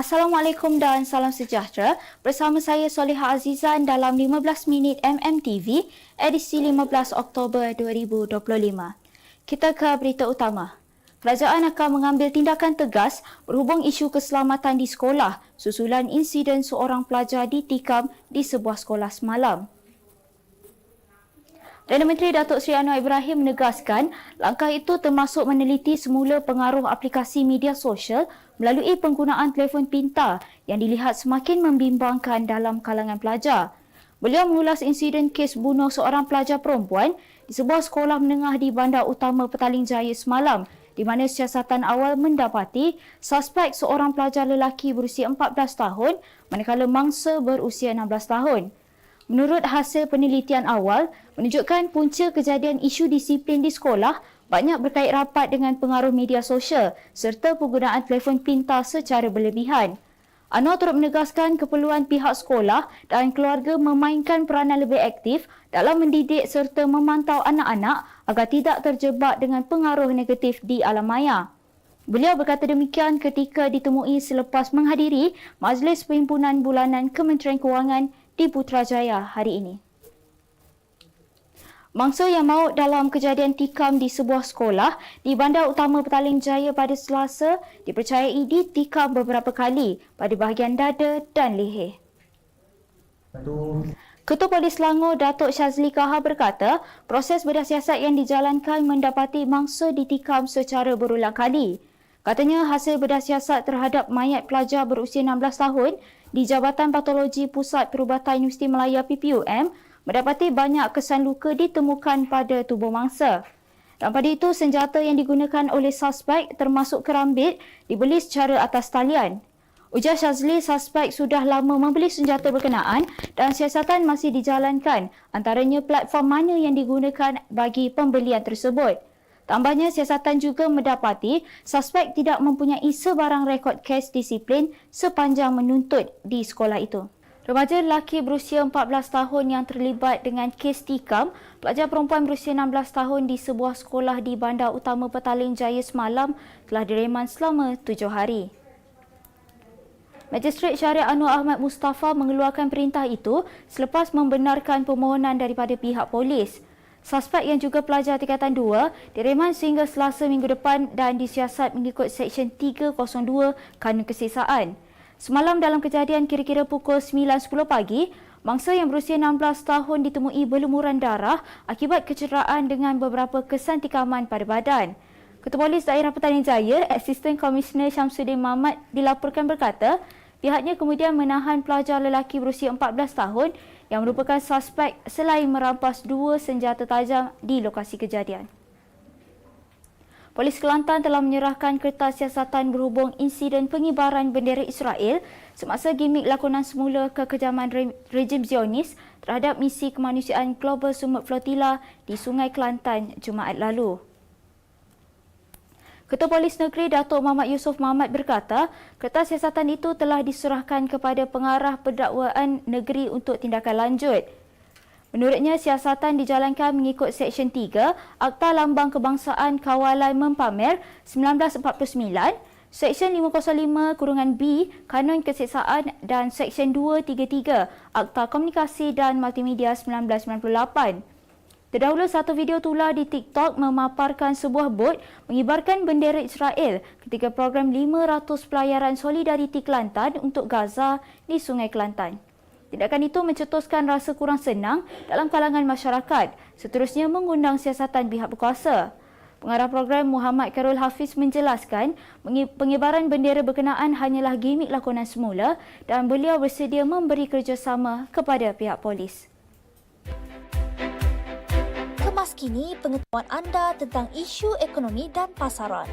Assalamualaikum dan salam sejahtera. Bersama saya Soleha Azizan dalam 15 minit MMTV edisi 15 Oktober 2025. Kita ke berita utama. Kerajaan akan mengambil tindakan tegas berhubung isu keselamatan di sekolah susulan insiden seorang pelajar ditikam di sebuah sekolah semalam. Perdana Menteri Datuk Seri Anwar Ibrahim menegaskan langkah itu termasuk meneliti semula pengaruh aplikasi media sosial melalui penggunaan telefon pintar yang dilihat semakin membimbangkan dalam kalangan pelajar. Beliau mengulas insiden kes bunuh seorang pelajar perempuan di sebuah sekolah menengah di Bandar Utama Petaling Jaya semalam di mana siasatan awal mendapati suspek seorang pelajar lelaki berusia 14 tahun manakala mangsa berusia 16 tahun. Menurut hasil penelitian awal, menunjukkan punca kejadian isu disiplin di sekolah banyak berkait rapat dengan pengaruh media sosial serta penggunaan telefon pintar secara berlebihan. Anwar turut menegaskan keperluan pihak sekolah dan keluarga memainkan peranan lebih aktif dalam mendidik serta memantau anak-anak agar tidak terjebak dengan pengaruh negatif di alam maya. Beliau berkata demikian ketika ditemui selepas menghadiri Majlis Perhimpunan Bulanan Kementerian Kewangan di Putrajaya hari ini. Mangsa yang maut dalam kejadian tikam di sebuah sekolah di Bandar Utama Petaling Jaya pada Selasa dipercayai ditikam beberapa kali pada bahagian dada dan leher. Ketua Polis Selangor Datuk Syazli Kaha berkata, proses bedah siasat yang dijalankan mendapati mangsa ditikam secara berulang kali. Katanya hasil bedah siasat terhadap mayat pelajar berusia 16 tahun di Jabatan Patologi Pusat Perubatan Universiti Melaya PPUM mendapati banyak kesan luka ditemukan pada tubuh mangsa. Dan pada itu, senjata yang digunakan oleh suspek termasuk kerambit dibeli secara atas talian. Ujar Syazli, suspek sudah lama membeli senjata berkenaan dan siasatan masih dijalankan antaranya platform mana yang digunakan bagi pembelian tersebut. Tambahnya, siasatan juga mendapati suspek tidak mempunyai sebarang rekod kes disiplin sepanjang menuntut di sekolah itu. Remaja lelaki berusia 14 tahun yang terlibat dengan kes tikam pelajar perempuan berusia 16 tahun di sebuah sekolah di Bandar Utama Petaling Jaya semalam telah direman selama tujuh hari. Magistrate Syariah Anwar Ahmad Mustafa mengeluarkan perintah itu selepas membenarkan permohonan daripada pihak polis. Suspek yang juga pelajar tingkatan 2 direman sehingga selasa minggu depan dan disiasat mengikut Seksyen 302 Kanun Kesisaan. Semalam dalam kejadian kira-kira pukul 9.10 pagi, mangsa yang berusia 16 tahun ditemui berlumuran darah akibat kecederaan dengan beberapa kesan tikaman pada badan. Ketua Polis Daerah Petaling Jaya, Asisten Komisioner Syamsuddin Mahmad dilaporkan berkata, pihaknya kemudian menahan pelajar lelaki berusia 14 tahun yang merupakan suspek selain merampas dua senjata tajam di lokasi kejadian. Polis Kelantan telah menyerahkan kertas siasatan berhubung insiden pengibaran bendera Israel semasa gimmick lakonan semula kekejaman rejim Zionis terhadap misi kemanusiaan Global Sumut Flotilla di Sungai Kelantan Jumaat lalu. Ketua Polis Negeri Datuk Muhammad Yusof Muhammad berkata, kertas siasatan itu telah diserahkan kepada pengarah pendakwaan negeri untuk tindakan lanjut. Menurutnya, siasatan dijalankan mengikut Seksyen 3 Akta Lambang Kebangsaan Kawalan Mempamer 1949, Seksyen 505 Kurungan B Kanun Keseksaan dan Seksyen 233 Akta Komunikasi dan Multimedia 1998. Terdahulu satu video tular di TikTok memaparkan sebuah bot mengibarkan bendera Israel ketika program 500 pelayaran solidariti Kelantan untuk Gaza di Sungai Kelantan. Tindakan itu mencetuskan rasa kurang senang dalam kalangan masyarakat, seterusnya mengundang siasatan pihak berkuasa. Pengarah program Muhammad Karul Hafiz menjelaskan pengibaran bendera berkenaan hanyalah gimmick lakonan semula dan beliau bersedia memberi kerjasama kepada pihak polis kemas kini pengetahuan anda tentang isu ekonomi dan pasaran.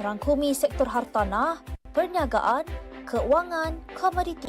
Merangkumi sektor hartanah, perniagaan, keuangan, komoditi,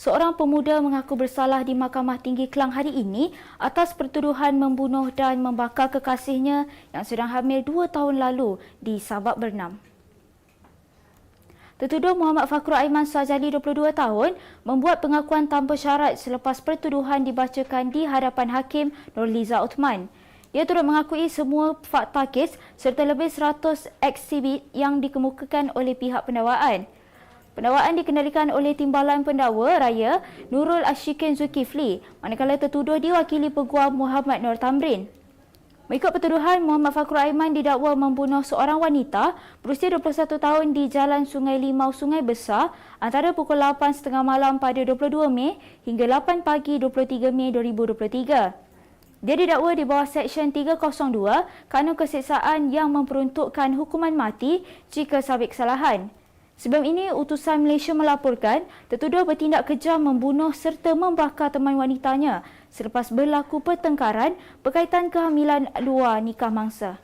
Seorang pemuda mengaku bersalah di Mahkamah Tinggi Kelang hari ini atas pertuduhan membunuh dan membakar kekasihnya yang sedang hamil dua tahun lalu di Sabak Bernam. Tertuduh Muhammad Fakrul Aiman Sajali 22 tahun membuat pengakuan tanpa syarat selepas pertuduhan dibacakan di hadapan Hakim Nurliza Uthman. Dia turut mengakui semua fakta kes serta lebih 100 eksibit yang dikemukakan oleh pihak pendakwaan. Pendakwaan dikendalikan oleh Timbalan Pendakwa Raya Nurul Ashikin Zulkifli manakala tertuduh diwakili Peguam Muhammad Nur Tamrin. Mengikut pertuduhan, Muhammad Fakrul Aiman didakwa membunuh seorang wanita berusia 21 tahun di Jalan Sungai Limau Sungai Besar antara pukul 8.30 malam pada 22 Mei hingga 8 pagi 23 Mei 2023. Dia didakwa di bawah Seksyen 302 Kanun Keseksaan yang memperuntukkan hukuman mati jika sabit kesalahan. Sebelum ini, utusan Malaysia melaporkan tertuduh bertindak kejam membunuh serta membakar teman wanitanya selepas berlaku pertengkaran berkaitan kehamilan luar nikah mangsa.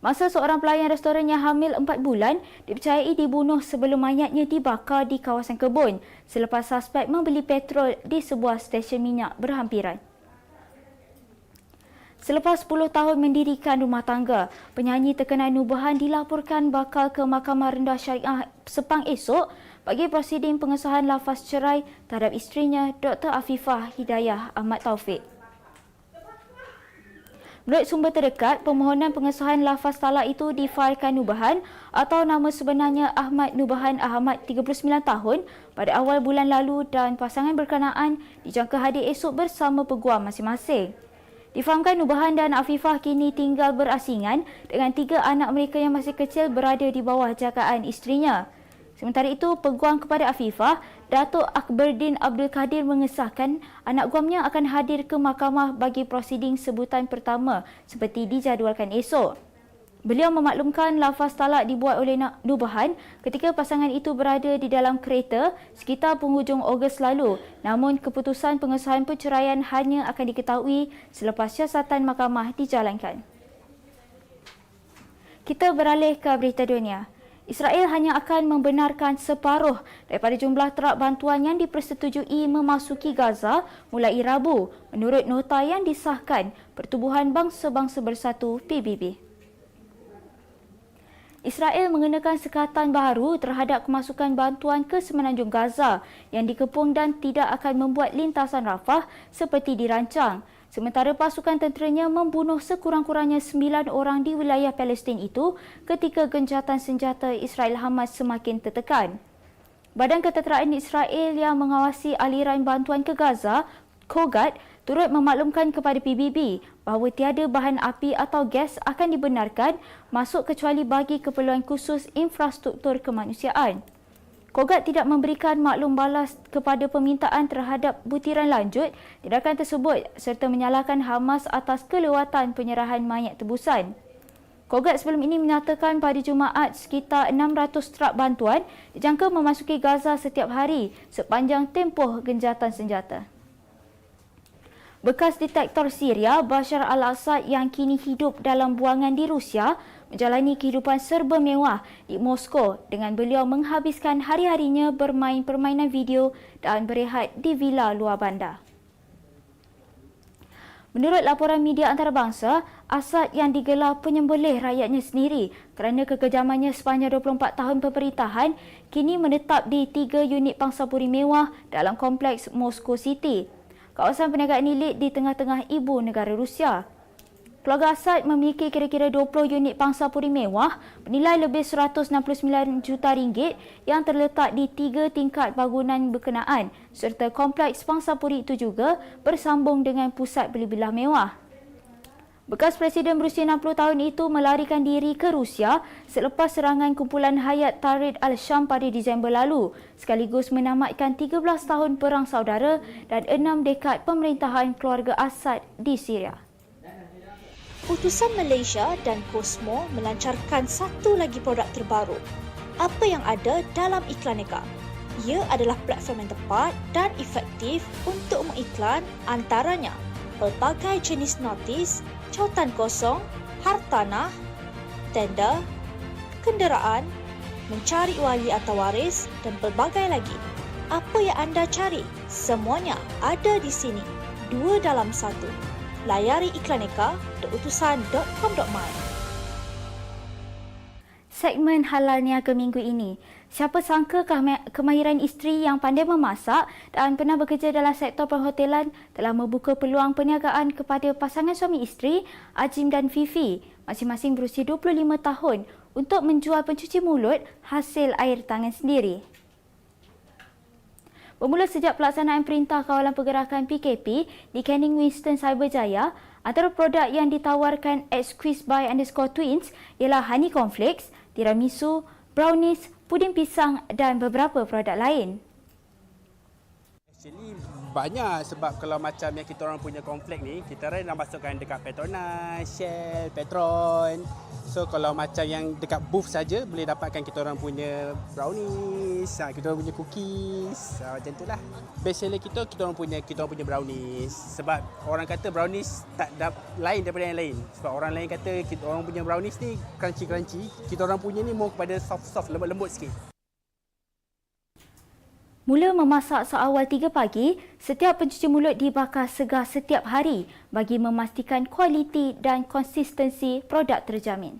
Masa seorang pelayan restoran yang hamil 4 bulan dipercayai dibunuh sebelum mayatnya dibakar di kawasan kebun selepas suspek membeli petrol di sebuah stesen minyak berhampiran. Selepas 10 tahun mendirikan rumah tangga, penyanyi terkenal nubahan dilaporkan bakal ke Mahkamah Rendah Syariah Sepang esok bagi prosiding pengesahan lafaz cerai terhadap isterinya Dr. Afifah Hidayah Ahmad Taufik. Menurut sumber terdekat, permohonan pengesahan lafaz talak itu difailkan Nubahan atau nama sebenarnya Ahmad Nubahan Ahmad 39 tahun pada awal bulan lalu dan pasangan berkenaan dijangka hadir esok bersama peguam masing-masing. Difahamkan Nubahan dan Afifah kini tinggal berasingan dengan tiga anak mereka yang masih kecil berada di bawah jagaan isterinya. Sementara itu, peguam kepada Afifah, Datuk Akberdin Abdul Kadir mengesahkan anak guamnya akan hadir ke mahkamah bagi prosiding sebutan pertama seperti dijadualkan esok. Beliau memaklumkan lafaz talak dibuat oleh Nubahan ketika pasangan itu berada di dalam kereta sekitar penghujung Ogos lalu. Namun keputusan pengesahan perceraian hanya akan diketahui selepas siasatan mahkamah dijalankan. Kita beralih ke berita dunia. Israel hanya akan membenarkan separuh daripada jumlah trak bantuan yang dipersetujui memasuki Gaza mulai Rabu menurut nota yang disahkan Pertubuhan Bangsa-Bangsa Bersatu PBB. Israel mengenakan sekatan baru terhadap kemasukan bantuan ke semenanjung Gaza yang dikepung dan tidak akan membuat lintasan Rafah seperti dirancang sementara pasukan tenteranya membunuh sekurang-kurangnya sembilan orang di wilayah Palestin itu ketika gencatan senjata Israel Hamas semakin tertekan. Badan Ketenteraan Israel yang mengawasi aliran bantuan ke Gaza, Kogat, turut memaklumkan kepada PBB bahawa tiada bahan api atau gas akan dibenarkan masuk kecuali bagi keperluan khusus infrastruktur kemanusiaan. Kogat tidak memberikan maklum balas kepada permintaan terhadap butiran lanjut tindakan tersebut serta menyalahkan Hamas atas kelewatan penyerahan mayat tebusan. Kogat sebelum ini menyatakan pada Jumaat sekitar 600 trak bantuan dijangka memasuki Gaza setiap hari sepanjang tempoh genjatan senjata. Bekas detektor Syria Bashar al-Assad yang kini hidup dalam buangan di Rusia menjalani kehidupan serba mewah di Moskow dengan beliau menghabiskan hari-harinya bermain permainan video dan berehat di villa luar bandar. Menurut laporan media antarabangsa, Assad yang digelar penyembelih rakyatnya sendiri kerana kekejamannya sepanjang 24 tahun pemerintahan kini menetap di tiga unit pangsapuri mewah dalam kompleks Moscow City kawasan perniagaan elit di tengah-tengah ibu negara Rusia. Keluarga Assad memiliki kira-kira 20 unit pangsa puri mewah bernilai lebih 169 juta ringgit yang terletak di tiga tingkat bangunan berkenaan serta kompleks pangsa puri itu juga bersambung dengan pusat beli-belah mewah. Bekas Presiden berusia 60 tahun itu melarikan diri ke Rusia selepas serangan kumpulan Hayat Tahrir al-Sham pada Disember lalu sekaligus menamatkan 13 tahun perang saudara dan 6 dekad pemerintahan keluarga Assad di Syria. Utusan Malaysia dan Cosmo melancarkan satu lagi produk terbaru. Apa yang ada dalam iklan Eka? Ia adalah platform yang tepat dan efektif untuk mengiklan antaranya pelbagai jenis notis cautan kosong, hartanah, tender, kenderaan, mencari wali atau waris dan pelbagai lagi. Apa yang anda cari? Semuanya ada di sini. Dua dalam satu. Layari iklaneka.utusan.com.my Segmen Halal Niaga minggu ini. Siapa sangka kema- kemahiran isteri yang pandai memasak dan pernah bekerja dalam sektor perhotelan telah membuka peluang perniagaan kepada pasangan suami isteri Ajim dan Fifi, masing-masing berusia 25 tahun untuk menjual pencuci mulut hasil air tangan sendiri. Bermula sejak pelaksanaan Perintah Kawalan Pergerakan PKP di Canning Winston Cyberjaya, antara produk yang ditawarkan at Squeeze by underscore twins ialah honey cornflakes, tiramisu, brownies, puding pisang dan beberapa produk lain. Actually banyak sebab kalau macam yang kita orang punya konflik ni kita orang dah masukkan dekat Petronas, Shell, Petron. So kalau macam yang dekat booth saja boleh dapatkan kita orang punya brownies, ha, kita orang punya cookies, ha, macam tu lah. Best seller kita kita orang punya kita orang punya brownies sebab orang kata brownies tak da, lain daripada yang lain. Sebab orang lain kata kita orang punya brownies ni crunchy-crunchy, kita orang punya ni more kepada soft-soft, lembut-lembut sikit. Mula memasak seawal 3 pagi, setiap pencuci mulut dibakar segar setiap hari bagi memastikan kualiti dan konsistensi produk terjamin.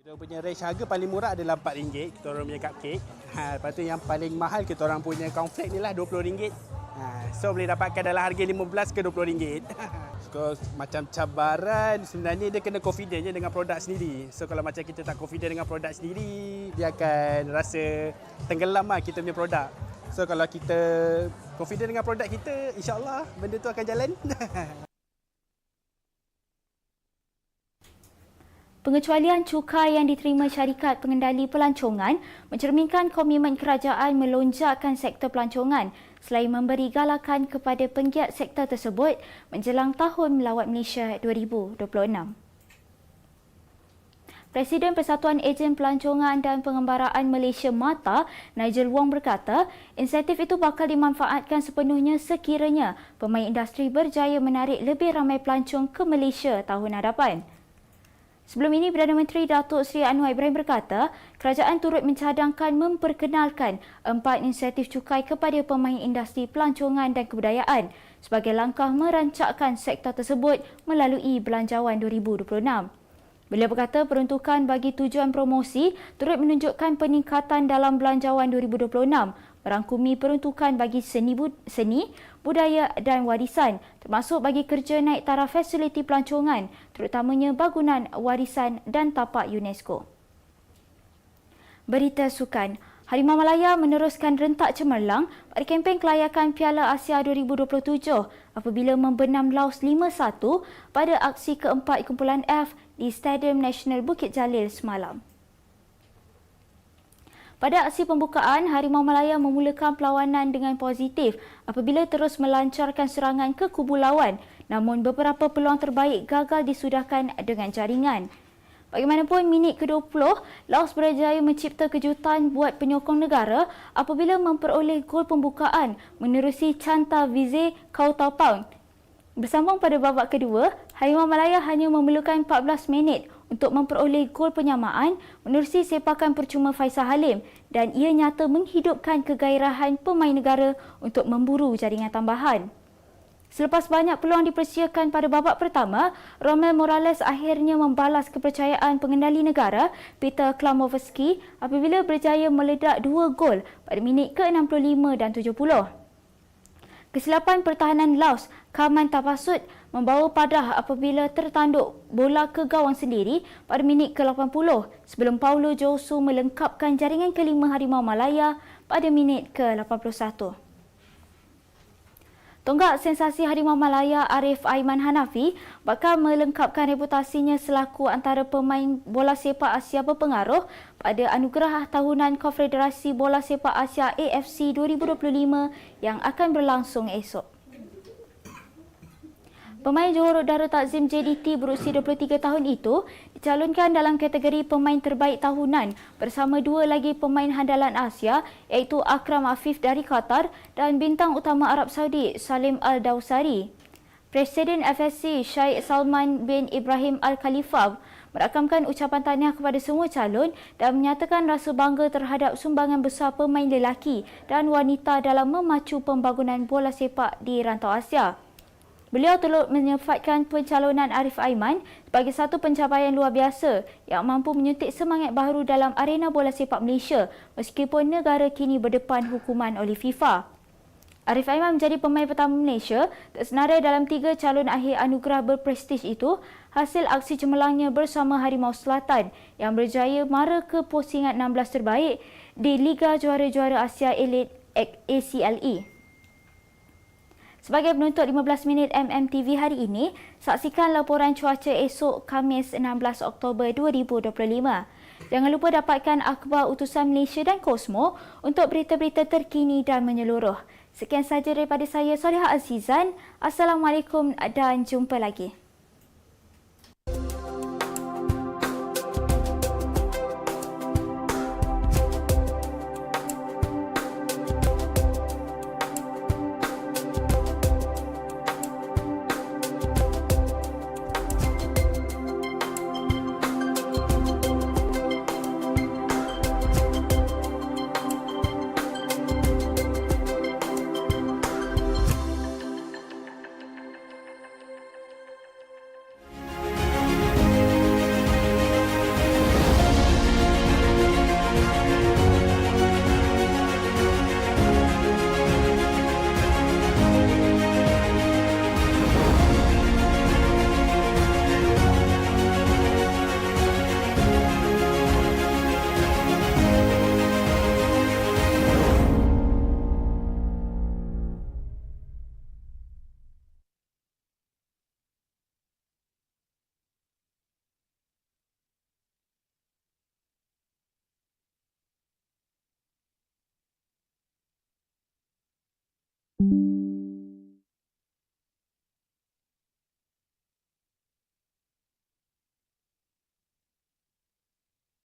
Kita punya range harga paling murah adalah RM4 kita orang punya cupcake. Ha, lepas tu yang paling mahal kita orang punya cornflake ni lah RM20. Ha, so boleh dapatkan dalam harga RM15 ke RM20. so, macam cabaran sebenarnya dia kena confident je dengan produk sendiri. So kalau macam kita tak confident dengan produk sendiri, dia akan rasa tenggelam lah kita punya produk. So kalau kita confident dengan produk kita, insyaAllah benda tu akan jalan. Pengecualian cukai yang diterima syarikat pengendali pelancongan mencerminkan komitmen kerajaan melonjakkan sektor pelancongan selain memberi galakan kepada penggiat sektor tersebut menjelang Tahun Melawat Malaysia 2026. Presiden Persatuan Ejen Pelancongan dan Pengembaraan Malaysia MATA, Nigel Wong berkata, insentif itu bakal dimanfaatkan sepenuhnya sekiranya pemain industri berjaya menarik lebih ramai pelancong ke Malaysia tahun hadapan. Sebelum ini, Perdana Menteri Datuk Seri Anwar Ibrahim berkata, kerajaan turut mencadangkan memperkenalkan empat insentif cukai kepada pemain industri pelancongan dan kebudayaan sebagai langkah merancakkan sektor tersebut melalui Belanjawan 2026. Beliau berkata peruntukan bagi tujuan promosi turut menunjukkan peningkatan dalam Belanjawan 2026 merangkumi peruntukan bagi seni, bud- seni, budaya dan warisan termasuk bagi kerja naik taraf fasiliti pelancongan terutamanya bangunan warisan dan tapak UNESCO. Berita sukan. Harimau Malaya meneruskan rentak cemerlang pada kempen kelayakan Piala Asia 2027 apabila membenam Laos 5-1 pada aksi keempat kumpulan F di Stadium Nasional Bukit Jalil semalam. Pada aksi pembukaan, Harimau Malaya memulakan perlawanan dengan positif apabila terus melancarkan serangan ke kubu lawan namun beberapa peluang terbaik gagal disudahkan dengan jaringan. Bagaimanapun, minit ke-20, Laos berjaya mencipta kejutan buat penyokong negara apabila memperoleh gol pembukaan menerusi Chanta Vize Kautapang. Bersambung pada babak kedua, Harimau Malaya hanya memerlukan 14 minit untuk memperoleh gol penyamaan menerusi sepakan percuma Faisal Halim dan ia nyata menghidupkan kegairahan pemain negara untuk memburu jaringan tambahan. Selepas banyak peluang dipersiakan pada babak pertama, Romel Morales akhirnya membalas kepercayaan pengendali negara Peter Klamovski apabila berjaya meledak dua gol pada minit ke-65 dan 70. Kesilapan pertahanan Laos, Kaman Tapasut membawa padah apabila tertanduk bola ke gawang sendiri pada minit ke-80 sebelum Paulo Josu melengkapkan jaringan kelima Harimau Malaya pada minit ke-81. Tonggak sensasi Harimau Malaya Arif Aiman Hanafi bakal melengkapkan reputasinya selaku antara pemain bola sepak Asia berpengaruh pada anugerah tahunan Konfederasi Bola Sepak Asia AFC 2025 yang akan berlangsung esok. Pemain Johor Darul Takzim JDT berusia 23 tahun itu dicalonkan dalam kategori pemain terbaik tahunan bersama dua lagi pemain handalan Asia iaitu Akram Afif dari Qatar dan bintang utama Arab Saudi Salim Al-Dawsari. Presiden FSC Syed Salman bin Ibrahim Al Khalifa merakamkan ucapan tahniah kepada semua calon dan menyatakan rasa bangga terhadap sumbangan besar pemain lelaki dan wanita dalam memacu pembangunan bola sepak di rantau Asia. Beliau turut menyefatkan pencalonan Arif Aiman sebagai satu pencapaian luar biasa yang mampu menyuntik semangat baru dalam arena bola sepak Malaysia meskipun negara kini berdepan hukuman oleh FIFA. Arif Aiman menjadi pemain pertama Malaysia tersenarai dalam tiga calon akhir anugerah berprestij itu hasil aksi cemerlangnya bersama Harimau Selatan yang berjaya mara ke pusingan 16 terbaik di Liga Juara-Juara Asia Elite ACLE. Sebagai penutup 15 minit MMTV hari ini, saksikan laporan cuaca esok Khamis 16 Oktober 2025. Jangan lupa dapatkan akhbar utusan Malaysia dan Kosmo untuk berita-berita terkini dan menyeluruh. Sekian sahaja daripada saya, Salihah Azizan. Assalamualaikum dan jumpa lagi.